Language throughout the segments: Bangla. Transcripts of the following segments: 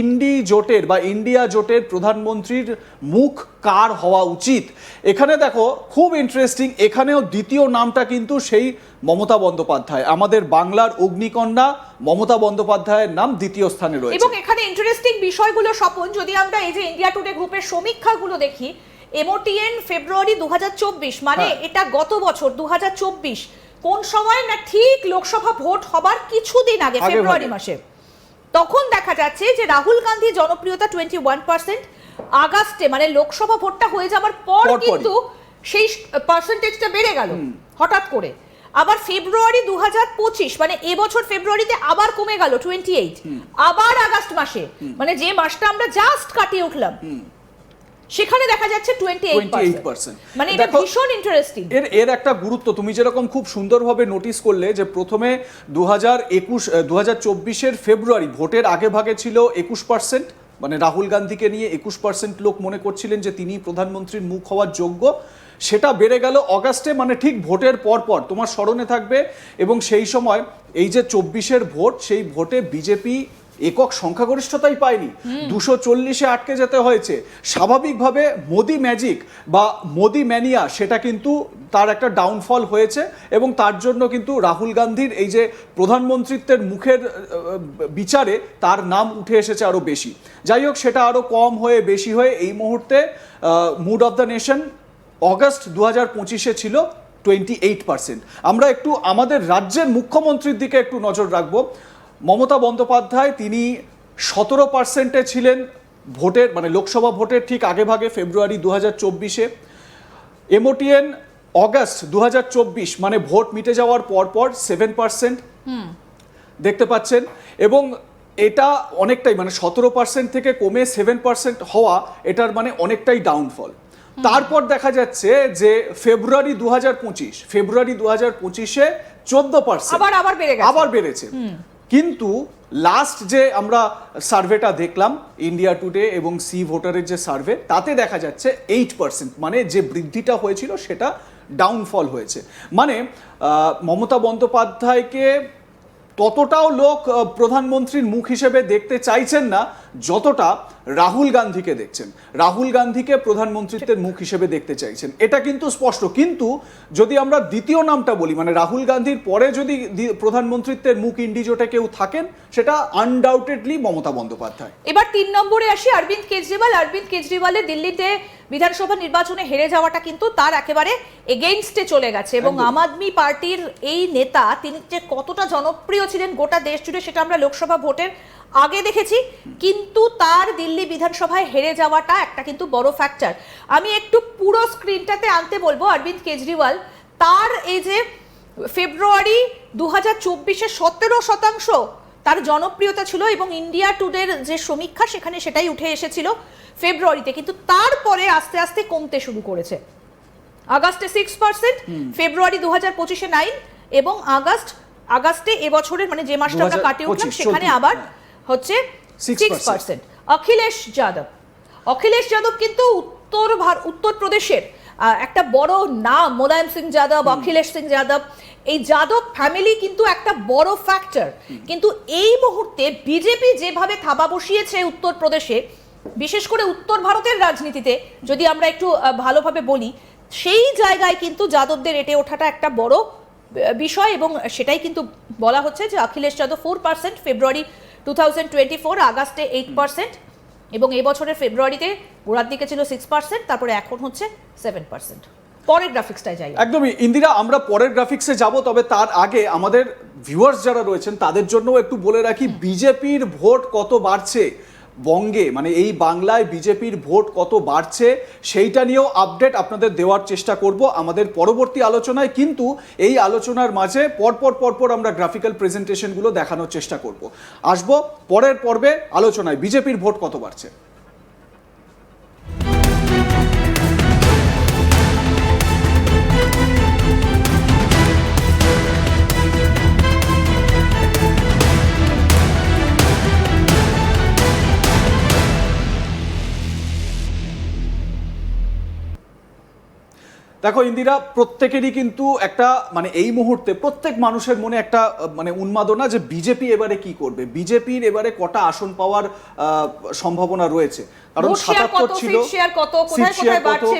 ইন্ডি জোটের বা ইন্ডিয়া জোটের প্রধানমন্ত্রীর মুখ কার হওয়া উচিত? এখানে দেখো খুব ইন্টারেস্টিং এখানেও দ্বিতীয় নামটা কিন্তু সেই মমতা বন্দ্যোপাধ্যায়। আমাদের বাংলার অগ্নিকন্যা মমতা বন্দ্যোপাধ্যায়ের নাম দ্বিতীয় স্থানে রয়েছে। এবং এখানে ইন্টারেস্টিং বিষয়গুলো স্বপন যদি আমরা এই যে ইন্ডিয়া টুডে গ্রুপের সমীক্ষাগুলো দেখি এমওটিএন ফেব্রুয়ারি দুহাজার চব্বিশ মানে হ্যাঁ। এটা গত বছর দু হাজার চব্বিশ কোন সময় না ঠিক লোকসভা ভোট হবার কিছুদিন আগে আগে ফেব্রুয়ারি মাসে? তখন দেখা যাচ্ছে যে রাহুল গান্ধী জনপ্রিয়তা টোয়েন্টি ওয়ান পার্সেন্ট আগস্টে মানে লোকসভা ভোটটা হয়ে যাওয়ার পর কিন্তু সেই পার্সেন্টেজটা বেড়ে গেল হঠাৎ করে। আবার ফেব্রুয়ারি দু হাজার পঁচিশ মানে এবছর ফেব্রুয়ারিতে আবার কমে গেল টোয়েন্টি এইট আবার আগস্ট মাসে মানে যে মাসটা আমরা জাস্ট কাটিয়ে উঠলাম সেখানে দেখা যাচ্ছে 28% মানে এটা ভীষণ ইন্টারেস্টিং এর এর একটা গুরুত্ব তুমি যেরকম খুব সুন্দরভাবে নোটিস করলে যে প্রথমে দু হাজার একুশ দু চব্বিশের ফেব্রুয়ারি ভোটের আগে ভাগে ছিল একুশ পার্সেন্ট মানে রাহুল গান্ধীকে নিয়ে একুশ পার্সেন্ট লোক মনে করছিলেন যে তিনি প্রধানমন্ত্রীর মুখ হওয়ার যোগ্য। সেটা বেড়ে গেল অগাস্টে মানে ঠিক ভোটের পর পর তোমার স্মরণে থাকবে। এবং সেই সময় এই যে চব্বিশের ভোট সেই ভোটে বিজেপি একক সংখ্যাগরিষ্ঠতাই পায়নি। দুশো চল্লিশে আটকে যেতে হয়েছে। স্বাভাবিকভাবে মোদি ম্যাজিক বা মোদি ম্যানিয়া সেটা কিন্তু তার একটা ডাউনফল হয়েছে এবং তার জন্য কিন্তু রাহুল গান্ধীর এই যে প্রধানমন্ত্রিত্বের মুখের বিচারে তার নাম উঠে এসেছে আরও বেশি। যাই হোক সেটা আরও কম হয়ে বেশি হয়ে এই মুহূর্তে mood of the nation August দু হাজার পঁচিশে ছিল টোয়েন্টি এইট পার্সেন্ট। আমরা একটু আমাদের রাজ্যের মুখ্যমন্ত্রীর দিকে একটু নজর রাখব। মমতা বন্দ্যোপাধ্যায় তিনি সতেরো পার্সেন্টে ছিলেন ভোটের মানে লোকসভা ভোটের ঠিক আগে ভাগে ফেব্রুয়ারি দু হাজার চব্বিশে এমওটিএন অগাস্ট দুহাজার চব্বিশ মানে ভোট মিটে যাওয়ার পর পর সেভেন পার্সেন্ট। দেখতে পাচ্ছেন? এবং এটা অনেকটাই মানে সতেরো পার্সেন্ট থেকে কমে সেভেন পার্সেন্ট হওয়া এটার মানে অনেকটাই ডাউনফল। তারপর দেখা যাচ্ছে যে ফেব্রুয়ারি দু হাজার পঁচিশ ফেব্রুয়ারি দু হাজার পঁচিশে চোদ্দ পার্সেন্ট। আবার আবার বেড়ে আবার বেড়েছে। কিন্তু লাস্ট যে আমরা সার্ভেটা দেখলাম ইন্ডিয়া টুডে এবং সি ভোটারের যে সার্ভে তাতে দেখা যাচ্ছে এইট পার্সেন্ট মানে যে বৃদ্ধিটা হয়েছিল সেটা ডাউনফল হয়েছে। মানে মমতা বন্দ্যোপাধ্যায়কে ততটাও লোক প্রধানমন্ত্রীর মুখ হিসেবে দেখতে চাইছেন না যতটা রাহুল গান্ধীকে দেখছেন রাহুল গান্ধীকে প্রধানমন্ত্রীত্বের মুখ হিসেবে দেখতে চাইছেন এটা কিন্তু স্পষ্ট। কিন্তু যদি আমরা দ্বিতীয় নামটা বলি মানে রাহুল গান্ধীর পরে যদি প্রধানমন্ত্রিত্বের মুখ ইন্ডিজোটে কেউ থাকেন সেটা আনডাউটেডলি মমতা বন্দ্যোপাধ্যায়। এবার তিন নম্বরে আসি অরবিন্দ কেজরিওয়াল। অরবিন্দ কেজরিওয়ালের দিল্লিতে বিধানসভা নির্বাচনে হেরে যাওয়াটা কিন্তু তার একেবারে এগেইনস্টে চলে গেছে এবং আম আদমি পার্টির এই নেতা তিনি যে কতটা জনপ্রিয় ছিলেন গোটা দেশ জুড়ে সেটা আমরা লোকসভা ভোটের আগে দেখেছি কিন্তু তার দিল্লি বিধানসভায় হেরে যাওয়াটা একটা কিন্তু বড় ফ্যাক্টর আমি একটু পুরো স্ক্রিনটাতে আনতে বলব অরবিন্দ কেজরিওয়াল তার এই যে ফেব্রুয়ারি দু হাজার চব্বিশে সতেরো শতাংশ তার জনপ্রিয়তা ছিল এবং ইন্ডিয়া টুডের যে সমীক্ষা সেখানে সেটাই উঠে এসেছিল ফেব্রুয়ারিতে কিন্তু তারপরে আস্তে আস্তে কমতে শুরু করেছে। আগস্টে সিক্স পার্সেন্ট ফেব্রুয়ারি দু হাজার পঁচিশে নাইন এবং আগস্ট আগস্টে এবছরের মানে যে মাসটা আমরা কাটিয়ে উঠলাম সেখানে আবার। হচ্ছে সিক্স পার্সেন্ট অখিলেশ যাদব। অখিলেশ যাদব কিন্তু উত্তর ভার- উত্তরপ্রদেশের একটা বড় নাম মোলায়েম সিং যাদব অখিলেশ সিং যাদব। এই যাদব ফ্যামিলি কিন্তু একটা বড় ফ্যাক্টর কিন্তু এই মুহূর্তে বিজেপি যেভাবে থাবা বসিয়েছে উত্তরপ্রদেশে বিশেষ করে উত্তর ভারতের রাজনীতিতে যদি আমরা একটু ভালোভাবে বলি সেই জায়গায় কিন্তু যাদবদের এটে ওঠাটা একটা বড় বিষয় এবং সেটাই কিন্তু বলা হচ্ছে যে Akhilesh Yadav four percent February two thousand twenty four আগস্টে এইট পার্সেন্ট এবং এবছরের ফেব্রুয়ারিতে গোড়ার দিকে ছিল সিক্স পার্সেন্ট তারপরে এখন হচ্ছে সেভেন পার্সেন্ট পরের গ্রাফিক্সটাই যাই একদমই। ইন্দিরা আমরা পরের গ্রাফিক্সে যাব তবে তার আগে আমাদের ভিউয়ার্স যারা রয়েছেন তাদের জন্য একটু বলে রাখি বিজেপির ভোট কত বাড়ছে? বঙ্গে মানে এই বাংলায় বিজেপির ভোট কত বাড়ছে, সেইটা নিয়েও আপডেট আপনাদের দেওয়ার চেষ্টা করব আমাদের পরবর্তী আলোচনায়। কিন্তু এই আলোচনার মাঝে পরপর পরপর আমরা গ্রাফিক্যাল প্রেজেন্টেশনগুলো দেখানোর চেষ্টা করব। আসব পরের পর্বে আলোচনায়, বিজেপির ভোট কত বাড়ছে? দেখো ইন্দিরা প্রত্যেকেরই কিন্তু একটা মানে এই মুহূর্তে প্রত্যেক মানুষের মনে একটা মানে উন্মাদনা যে বিজেপি এবারে কি করবে। বিজেপির এবারে কটা আসন পাওয়ার সম্ভাবনা রয়েছে। কারণ সাতাত্তর ছিল কত,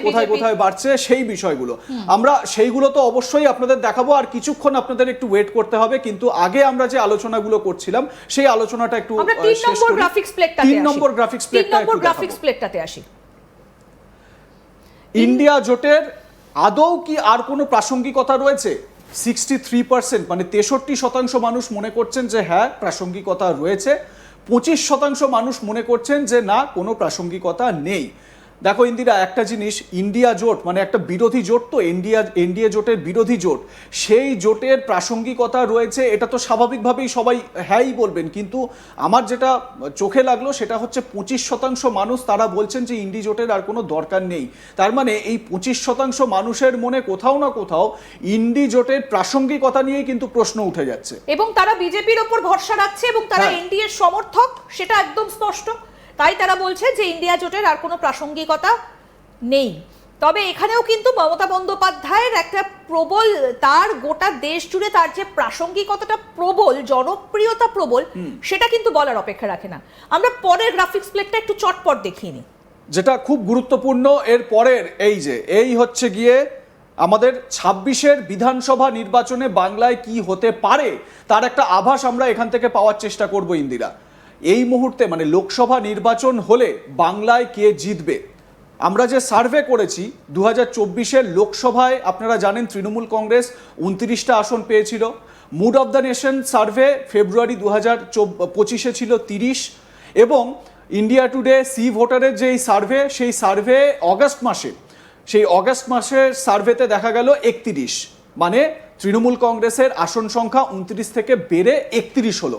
কোথায় কোথায় বাড়ছে সেই বিষয়গুলো। আমরা সেইগুলো তো অবশ্যই আপনাদের দেখাবো আর কিছুক্ষণ আপনাদের একটু ওয়েট করতে হবে। কিন্তু আগে আমরা যে আলোচনাগুলো করছিলাম সেই আলোচনাটা একটু তিন নম্বর গ্রাফিক্স প্লেটটাতে তিন নম্বর গ্রাফিক্স প্লেটটা গ্রাফিক্স। প্লেটটাতে আসি। ইন্ডিয়া জোটের আদৌ কি আর কোনো প্রাসঙ্গিকতা রয়েছে? সিক্সটি থ্রি পার্সেন্ট মানে তেষট্টি শতাংশ মানুষ মনে করছেন যে হ্যাঁ প্রাসঙ্গিকতা রয়েছে। পঁচিশ শতাংশ মানুষ মনে করছেন যে না, কোনো প্রাসঙ্গিকতা নেই। দেখো ইন্দিরা একটা জিনিস ইন্ডিয়া জোট মানে একটা বিরোধী জোট তো ইন্ডিয়া এনডিএ জোটের বিরোধী জোট সেই জোটের প্রাসঙ্গিকতা রয়েছে এটা তো স্বাভাবিকভাবেই সবাই হ্যাঁই বলবেন কিন্তু আমার যেটা চোখে লাগল সেটা হচ্ছে পঁচিশ শতাংশ মানুষ তারা বলছেন যে ইন্ডি জোটের আর কোনো দরকার নেই। তার মানে এই পঁচিশ শতাংশ মানুষের মনে কোথাও না কোথাও ইন্ডি জোটের প্রাসঙ্গিকতা নিয়েই কিন্তু প্রশ্ন উঠে যাচ্ছে। এবং তারা বিজেপির ওপর ভরসা রাখছে এবং তারা হ্যাঁ। এনডিএর সমর্থক সেটা একদম স্পষ্ট। তাই তারা বলছে যে ইন্ডিয়া জোটের আর কোনো প্রাসঙ্গিকতা নেই। তবে এখানেও কিন্তু মমতা বন্দ্যোপাধ্যায়ের একটা প্রবল তার গোটা দেশ জুড়ে তার যে প্রাসঙ্গিকতাটা প্রবল জনপ্রিয়তা প্রবল সেটা কিন্তু বলার অপেক্ষা রাখে না। আমরা পরের গ্রাফিক্স প্লেটটা একটু চটপট দেখিয়ে নিই। যেটা খুব গুরুত্বপূর্ণ এর পরের এই যে এই হচ্ছে গিয়ে আমাদের ছাব্বিশের বিধানসভা নির্বাচনে বাংলায় কি হতে পারে তার একটা আভাস আমরা এখান থেকে পাওয়ার চেষ্টা করব ইন্দিরা। এই মুহূর্তে মানে লোকসভা নির্বাচন হলে বাংলায় কে জিতবে? আমরা যে সার্ভে করেছি দু হাজার লোকসভায় আপনারা জানেন তৃণমূল কংগ্রেস উনত্রিশটা আসন পেয়েছিল। Mood of the nation survey February দু হাজার পঁচিশে ছিল তিরিশ এবং ইন্ডিয়া টুডে সি ভোটারের যে এই সার্ভে, সেই সার্ভে অগস্ট মাসে, সেই অগস্ট মাসের সার্ভেতে দেখা গেল একত্রিশ। মানে তৃণমূল কংগ্রেসের আসন সংখ্যা উনত্রিশ থেকে বেড়ে একত্রিশ হলো।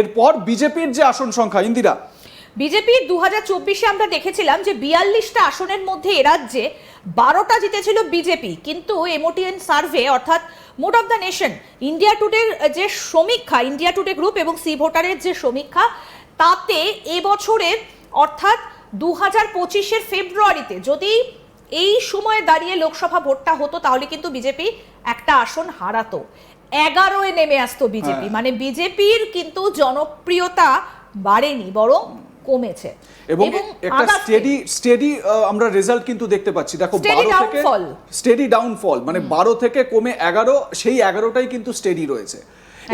এরপর বিজেপির যে আসন সংখ্যা ইন্দিরা। বিজেপির দু হাজার চব্বিশে আমরা দেখেছিলাম যে বিয়াল্লিশটা আসনের মধ্যে এ রাজ্যে বারোটা জিতেছিল বিজেপি। কিন্তু এমওটিএন সার্ভে অর্থাৎ mood of the nation India টুডের যে সমীক্ষা ইন্ডিয়া টুডে গ্রুপ এবং সি ভোটারের যে সমীক্ষা তাতে এবছরের অর্থাৎ দু হাজার পঁচিশের ফেব্রুয়ারিতে যদি এই সময়ে দাঁড়িয়ে লোকসভা ভোটটা হতো তাহলে কিন্তু বিজেপি একটা আসন হারাতো। এগারোয় নেমে আসতো বিজেপি। হ্যাঁ। মানে বিজেপির কিন্তু জনপ্রিয়তা বাড়েনি বরং কমেছে। এবং একটা স্টেডি স্টেডি আমরা রেজাল্ট কিন্তু দেখতে পাচ্ছি। দেখো Steady বারো থেকে স্টেডি ডাউনফল মানে বারো থেকে কমে এগারো সেই এগারোটাই কিন্তু স্টেডি রয়েছে।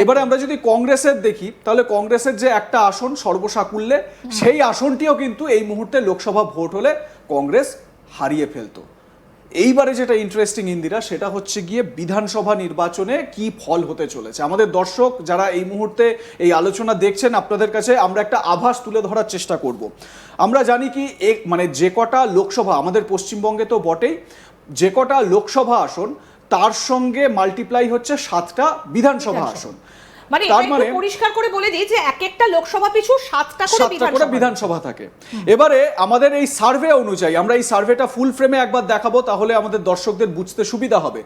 এবারে আমরা যদি কংগ্রেসের দেখি তাহলে কংগ্রেসের যে একটা আসন সর্বসাকুল্যে সেই আসনটিও কিন্তু এই মুহূর্তে লোকসভা ভোট হলে কংগ্রেস হারিয়ে ফেলতো। এইবারে যেটা ইন্টারেস্টিং ইন্দিরা সেটা হচ্ছে গিয়ে বিধানসভা নির্বাচনে কি ফল হতে চলেছে। আমাদের দর্শক যারা এই মুহূর্তে এই আলোচনা দেখছেন আপনাদের কাছে আমরা একটা আভাস তুলে ধরার চেষ্টা করব। আমরা জানি কি এক মানে যে কটা লোকসভা আমাদের পশ্চিমবঙ্গে তো বটেই যে কটা লোকসভা আসন তার সঙ্গে মাল্টিপ্লাই হচ্ছে সাতটা বিধানসভা বিধানসভা। আসন। মানে তার মানে- পরিষ্কার করে বলে দিই যে এক একটা লোকসভা পিছু সাতটা করে সাতটা করে বিধানসভা থাকে। এবারে আমাদের এই সার্ভে অনুযায়ী আমরা এই সার্ভেটা ফুল ফ্রেমে একবার দেখাবো তাহলে আমাদের দর্শকদের বুঝতে সুবিধা হবে।